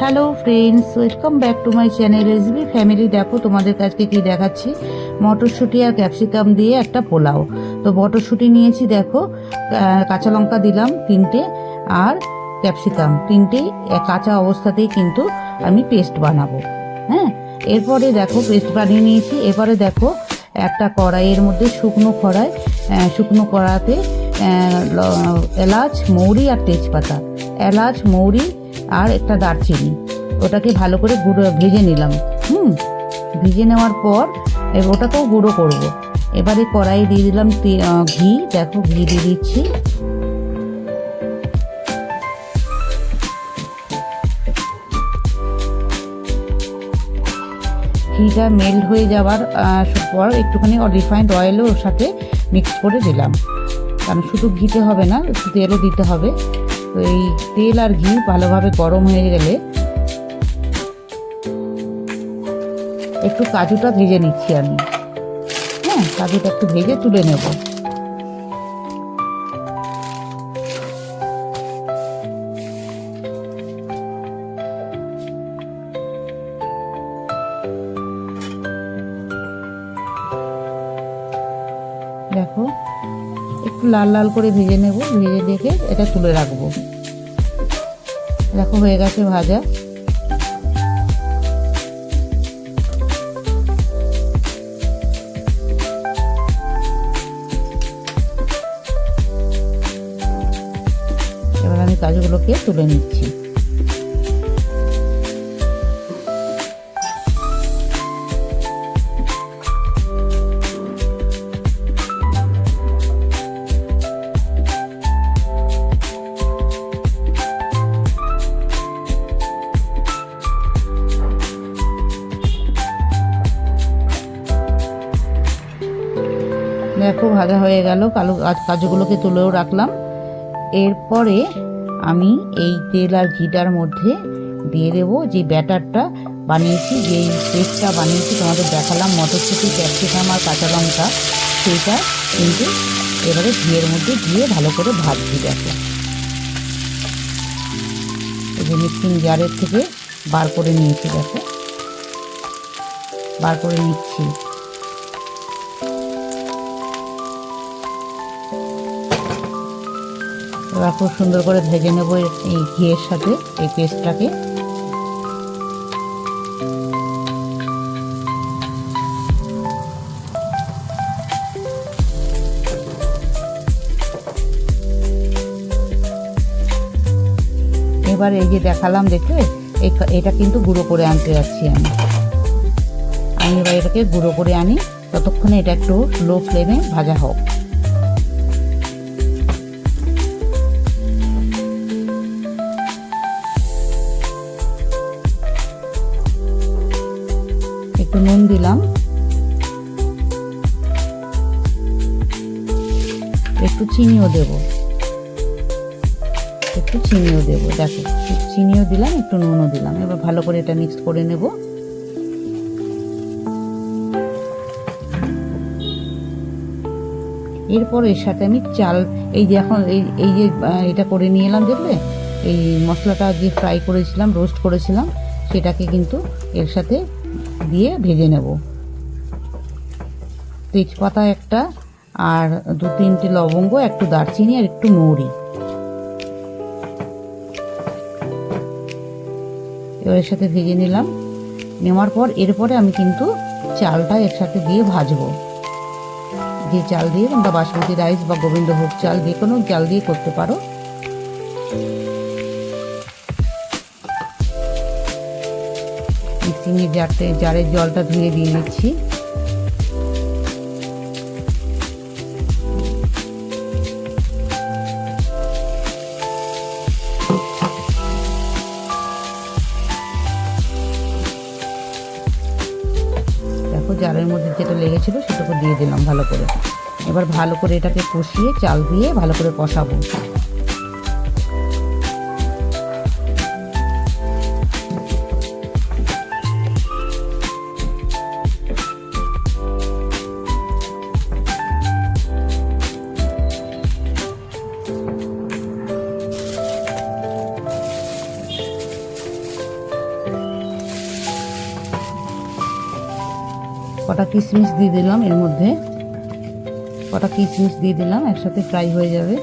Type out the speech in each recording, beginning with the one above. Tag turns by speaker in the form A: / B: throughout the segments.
A: Hello friends welcome back to my channel recipe family দেখো, তোমাদের কাছকে কি দেখাচ্ছি? মটরশুঁটি আর ক্যাপসিকাম দিয়ে একটা পোলাও। তো মটরশুঁটি নিয়েছি, দেখো কাঁচা লঙ্কা দিলাম তিনটে আর ক্যাপসিকাম তিনটেই কাঁচা অবস্থাতেই কিন্তু আমি পেস্ট বানাবো। হ্যাঁ? এরপরে দেখো, পেস্ট বানিয়ে নিয়েছি। এবারে দেখো, একটা কড়াইয়ের মধ্যে শুকনো কড়াই শুকনো কড়াতে এলাচ, মৌরি আর তেজপাতা। এলাচ, মৌরি আর একটা দারচিনি। ওটাকে ভালো করে গুঁড়ো, ভেজে নিলাম। হুম, ভেজে নেওয়ার পর ওটাকেও গুঁড়ো করব। এবারে কড়াই দিয়ে দিলাম ঘি। দেখো, ঘি দিয়ে দিচ্ছি। ঘিটা মেল্ট হয়ে যাওয়ার পর একটুখানি রিফাইন্ড অয়েলও ওর সাথে মিক্স করে দিলাম। কারণ শুধু ঘিতে হবে না তেলও দিতে হবে। তো এই তেল আর ঘি ভালোভাবে গরম হয়ে গেলে একটু কাজুটা ভেজে নিচ্ছি আমি। হ্যাঁ কাজুটা একটু ভেজে তুলে নেব। দেখো একটু লাল লাল করে ভেজে নেব, ভেজে দেখে এটা তুলে রাখব। দেখো হয়ে গেছে ভাজা। এবার আমি কাজুগুলোকে তুলে নিচ্ছি। ভাজা হয়ে গেল, কালো কাজ- কাজুগুলোকে তুলেও রাখলাম। এরপরে আমি এই তেল আর ঘিটার মধ্যে দিয়ে দেবো যে ব্যাটারটা বানিয়েছি যেই পেস্টটা বানিয়েছি, তোমাদের দেখালাম মটরশুঁটি ক্যাপসিকাম আর কাঁচা লঙ্কা। সেইটা কিন্তু এবারে ঘিয়ের মধ্যে দিয়ে ভালো করে ভাজছি দেখো। এই যে মিক্সিং জারের থেকে বার করে নিয়েছি, দেখো। বার করে নিচ্ছি। এবার খুব সুন্দর করে ভেজে নেব এই ঘিয়ের সাথে, এই পেস্টটাকে। এবার এই যে দেখালাম, দেখলে? এটা কিন্তু গুঁড়ো করে আনতে যাচ্ছি আমি। আমি এবার এটাকে গুঁড়ো করে আনি। ততক্ষণে এটা একটু লো ফ্লেমে ভাজা হোক। একটু নুন দিলাম। একটু চিনিও দেব। একটু চিনিও দেব, দেখো। চিনিও দিলাম, একটু নুনও দিলাম। এবার ভালো করে এটা মিক্স করে নেব। এরপর এর সাথে আমি চাল, এই যে এখন এই এই যে এটা করে নিয়ে এলাম, দেখলে? এই মশলাটা যে ফ্রাই করেছিলাম রোস্ট করেছিলাম, সেটাকে কিন্তু এর সাথে দিয়ে ভেজে নেব। তেজপাতা একটা আর দু তিনটে লবঙ্গ, একটু দারচিনি আর একটু মৌরি। এবার সাথে ভেজে নিলাম। নেওয়ার পর এরপরে আমি কিন্তু চালটা একসাথে দিয়ে ভাজবো। যে চাল দিয়ে তোমরা বাসমতি রাইস বা গোবিন্দভোগ চাল যে কোনো চাল দিয়ে করতে পারো। মিক্সিংয়ের জারতে জারের জলটা ধুয়ে দিয়ে দিচ্ছি দেখো জারের মধ্যে যেটা লেগেছিল সেটাকে দিয়ে দিলাম ভালো করে। এবার ভালো করে এটাকে কষিয়ে, চাল দিয়ে ভালো করে কষাবো। কটা কিশমিশ দিয়ে দিলাম এর মধ্যে। কটা কিশমিশ দিয়ে দিলাম একসাথে ফ্রাই হয়ে যাবে।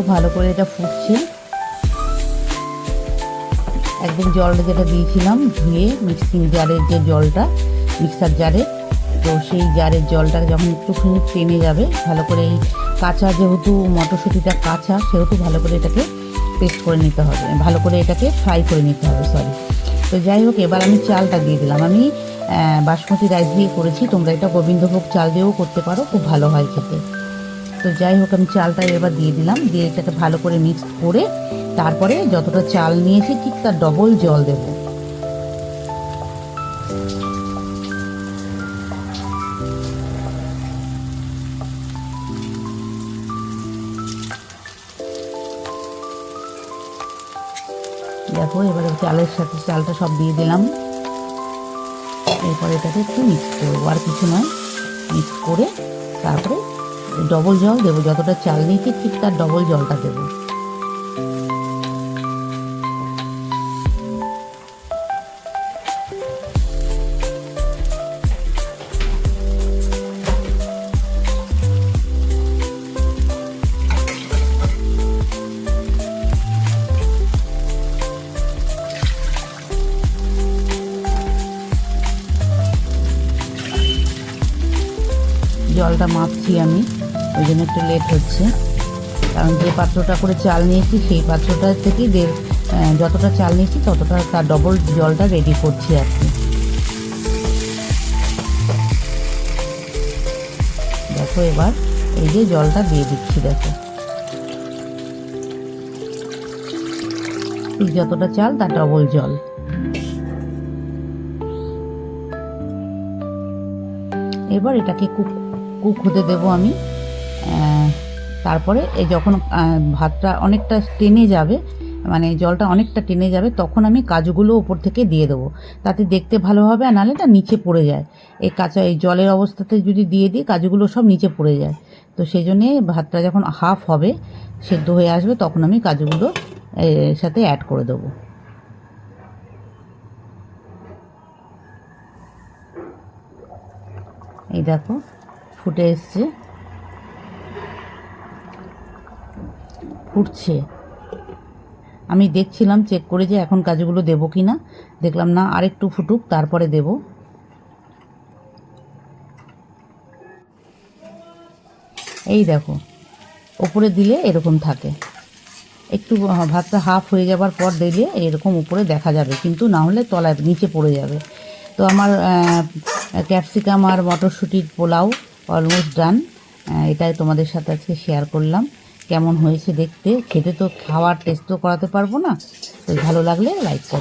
A: দেখো ভালো করে এটা ফুটছে। একদম জলটা যেটা দিয়েছিলাম, ধুয়ে মিক্সিং জারের যে জলটা মিক্সার জারে, তো সেই জারের জলটা যখন একটুখানি টেনে যাবে, ভালো করে এই কাঁচা যেহেতু মটরশুঁটিটা কাঁচা, সেহেতু ভালো করে এটাকে পেস্ট করে নিতে হবে। ভালো করে এটাকে ফ্রাই করে নিতে হবে সরি তো যাই হোক, এবার আমি চালটা দিয়ে দিলাম। আমি বাসমতি রাইস দিয়ে করেছি, তোমরা এটা গোবিন্দভোগ চাল দিয়েও করতে পারো, খুব ভালো হয় খেতে। তো যাই হোক, আমি চালটা এবার দিয়ে দিলাম। দিয়ে এটাকে ভালো করে মিক্স করে তারপরে যতটা চাল নিয়েছি, ঠিক তার ডবল জল দেব। দেখো, এবারে চালের সাথে চালটা সব দিয়ে দিলাম। এরপরে এটাকে একটু মিক্স করব। আর কিছু নয় মিক্স করে তারপরে ডবল জল দেবো যতটা চাল নিয়েছি ঠিক তার ডবল জলটা দেবো। জলটা মাপছি আমি। ওই জন্য একটু লেট হচ্ছে। কারণ যে পাত্রটা করে চাল নিয়েছি, সেই পাত্রটা থেকেই দেড় যতটা চাল নিয়েছি, ততটা তার ডবল জলটা রেডি করছি আর কি। দেখো এবার এই যে জলটা দিয়ে দিচ্ছি, দেখো। ঠিক যতটা চাল, তার ডবল জল। এবার এটাকে কুক কুক হতে দেবো আমি। তারপরে এই যখন ভাতটা অনেকটা টেনে যাবে মানে জলটা অনেকটা টেনে যাবে, তখন আমি কাজুগুলো ওপর থেকে দিয়ে দেবো। তাতে দেখতে ভালো হবে আর নাহলে এটা নিচে পড়ে যায়। এই কাঁচা, এই জলের অবস্থাতে যদি দিয়ে দিই, কাজুগুলো সব নিচে পড়ে যায়। তো সেই জন্যে ভাতটা যখন হাফ হবে, সেদ্ধ হয়ে আসবে, তখন আমি কাজুগুলো এর সাথে অ্যাড করে দেবো। এই দেখো, ফুটে এসছে। ফুটছে আমি দেখছিলাম চেক করে যে এখন কাজুগুলো দেবো কি না দেখলাম না, আরেকটু ফুটুক, তারপরে দেব। এই দেখো, ওপরে দিলে এরকম থাকে। একটু ভাতটা হাফ হয়ে যাবার পর দিলে এরকম উপরে দেখা যাবে, কিন্তু না হলে তলায় নিচে পড়ে যাবে। তো আমার ক্যাপসিকাম আর মটরশুঁটির পোলাও অলমোস্ট ডান এটাই তোমাদের সাথে আজকে শেয়ার করলাম। কেমন হয়েছে দেখতে, খেতে তো খাওয়ার টেস্ট তো করাতে পারব না। তো ভালো লাগলে লাইক করো।